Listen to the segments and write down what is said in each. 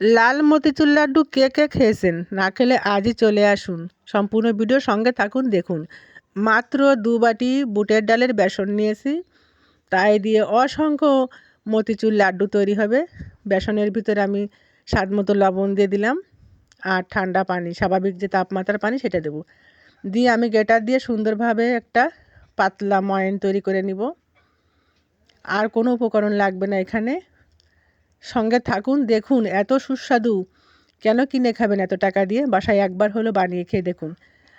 লাল মতিচুর লাড্ডু কে কে খেয়েছেন? না খেলে আজই চলে আসুন। সম্পূর্ণ ভিডিও সঙ্গে থাকুন, দেখুন। মাত্র দু বাটি বুটের ডালের বেসন নিয়েছি। তাই দিয়ে অসংখ্য মতিচুর লাড্ডু তৈরি হবে। বেসনের ভিতরে আমি স্বাদ মতো লবণ দিয়ে দিলাম আর ঠান্ডা পানি, স্বাভাবিক যে তাপমাত্রার পানি সেটা দেবো। দিয়ে আমি গেটার দিয়ে সুন্দরভাবে একটা পাতলা ময়ন তৈরি করে নিব। আর কোনো উপকরণ লাগবে না এখানে। সঙ্গে থাকুন, দেখুন, এত সুস্বাদু। কেন কিনে খাবেন এত টাকা দিয়ে? বাসায় একবার হলো বানিয়ে খেয়ে দেখুন।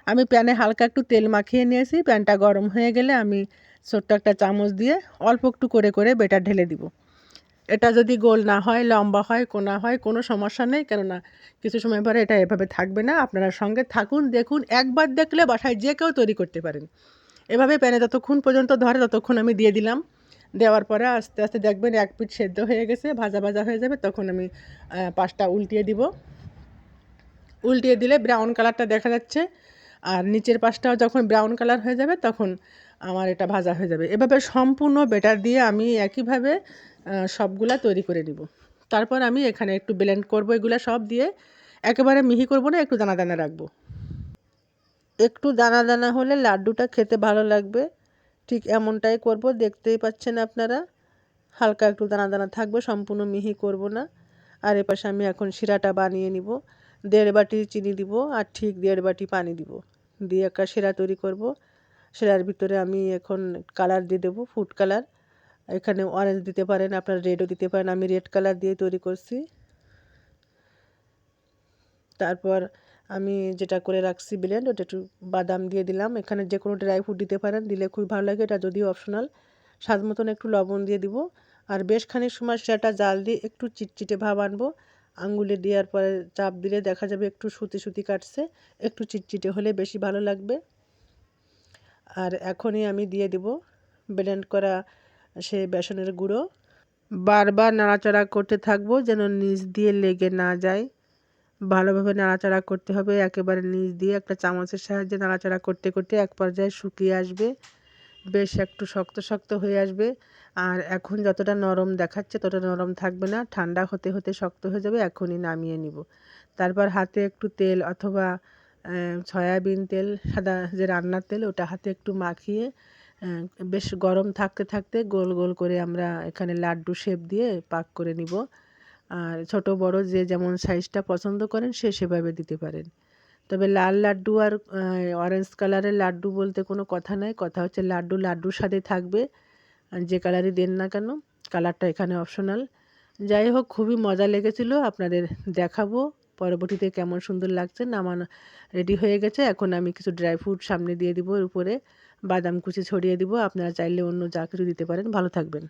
আমি প্যানে হালকা একটু তেল মাখিয়ে নিয়েছি, প্যানটা গরম হয়ে গেলে আমি ছোট্ট একটা চামচ দিয়ে অল্প একটু করে করে বেটার ঢেলে দিব। এটা যদি গোল না হয়, লম্বা হয়, কোনা হয়, কোনো সমস্যা নেই, কেননা কিছু সময় পরে এটা এভাবে থাকবে না। আপনারা সঙ্গে থাকুন, দেখুন, একবার দেখলে বাসায় যে কেউ তৈরি করতে পারেন। এভাবে প্যানে যতক্ষণ পর্যন্ত ধরে, ততক্ষণ আমি দিয়ে দিলাম। দেওয়ার পরে আস্তে আস্তে দেখবেন এক পিঠ সেদ্ধ হয়ে গেছে, ভাজা ভাজা হয়ে যাবে, তখন আমি পাঁচটা উল্টিয়ে দিব। উল্টিয়ে দিলে ব্রাউন কালারটা দেখা যাচ্ছে, আর নিচের পাশটাও যখন ব্রাউন কালার হয়ে যাবে, তখন আমার এটা ভাজা হয়ে যাবে। এভাবে সম্পূর্ণ বেটার দিয়ে আমি একইভাবে সবগুলা তৈরি করে নিব। তারপর আমি এখানে একটু ব্লেন্ড করব, এগুলো সব দিয়ে। একেবারে মিহি করব না, একটু দানা দানা রাখব। একটু দানা দানা হলে লাড্ডুটা খেতে ভালো লাগবে। ঠিক এমনটাই করব, দেখতেই পাচ্ছেন আপনারা। হালকা একটু দানা দানা থাকবে, সম্পূর্ণ মিহি করব না। আর এপাশে আমি এখন শিরাটা বানিয়ে নিব। দেড় বাটি চিনি দিব আর ঠিক দেড় বাটি পানি দিব। দিয়ে একটা শিরা তৈরি করব। শিরার ভিতরে আমি এখন কালার দিয়ে দেবো, ফুড কালার। এখানে অরেঞ্জ দিতে পারেন, আপনার রেডও দিতে পারেন। আমি রেড কালার দিয়ে তৈরি করছি। তারপর আমি যেটা করে রাখছি ব্লেন্ড ওটা একটু বাদাম দিয়ে দিলাম। এখানে যে কোনো ড্রাই ফ্রুট দিতে পারেন, দিলে খুবই ভালো লাগে। এটা যদিও অপশনাল স্বাদ মতন একটু লবণ দিয়ে দিব। আর বেশ খানিক সময় সেটা জাল দিয়ে একটু চিটচিটে ভাব আনব। আঙ্গুলে দেওয়ার পরে চাপ দিলে দেখা যাবে একটু সুতি সুতি কাটছে। একটু চিটচিটে হলে বেশি ভালো লাগবে। আর এখনই আমি দিয়ে দিব ব্লেন্ড করা সে বেসনের গুঁড়ো। বারবার নাড়াচাড়া করতে থাকব যেন নিচ দিয়ে লেগে না যায়। ভালোভাবে নাড়াচাড়া করতে হবে। একেবারে নিচ দিয়ে একটা চামচের সাহায্যে নাড়াচাড়া করতে করতে এক পর্যায়ে শুকিয়ে আসবে। বেশ একটু শক্ত শক্ত হয়ে আসবে। আর এখন যতটা নরম দেখাচ্ছে ততটা নরম থাকবে না। ঠান্ডা হতে হতে শক্ত হয়ে যাবে। এখনই নামিয়ে নিব। তারপর হাতে একটু তেল অথবা সয়াবিন তেল, সাদা যে রান্নার তেল ওটা হাতে একটু মাখিয়ে বেশ গরম থাকতে থাকতে গোল গোল করে আমরা এখানে লাড্ডু শেপ দিয়ে পাক করে নিব। আর ছোট বড় যে যেমন সাইজটা পছন্দ করেন সে সেভাবে দিতে পারেন। তবে লাল লাড্ডু আর অরেঞ্জ কালারের লাড্ডু বলতে কোনো কথা নাই। কথা হচ্ছে লাড্ডু লাড্ডুর সাথে থাকবে। যে কালারই দেন না কেন কালারটা এখানে অপশনাল যাই হোক, খুবই মজা লেগেছিল। আপনাদের দেখাবো। পরবর্তীতে কেমন সুন্দর লাগছে, নামানো রেডি হয়ে গেছে। এখন আমি কিছু ড্রাই ফ্রুট সামনে দিয়ে দিব উপরে। বাদাম কুচি ছড়িয়ে দিব। আপনারা চাইলে অন্য যা কিছু দিতে পারেন। ভালো থাকবেন।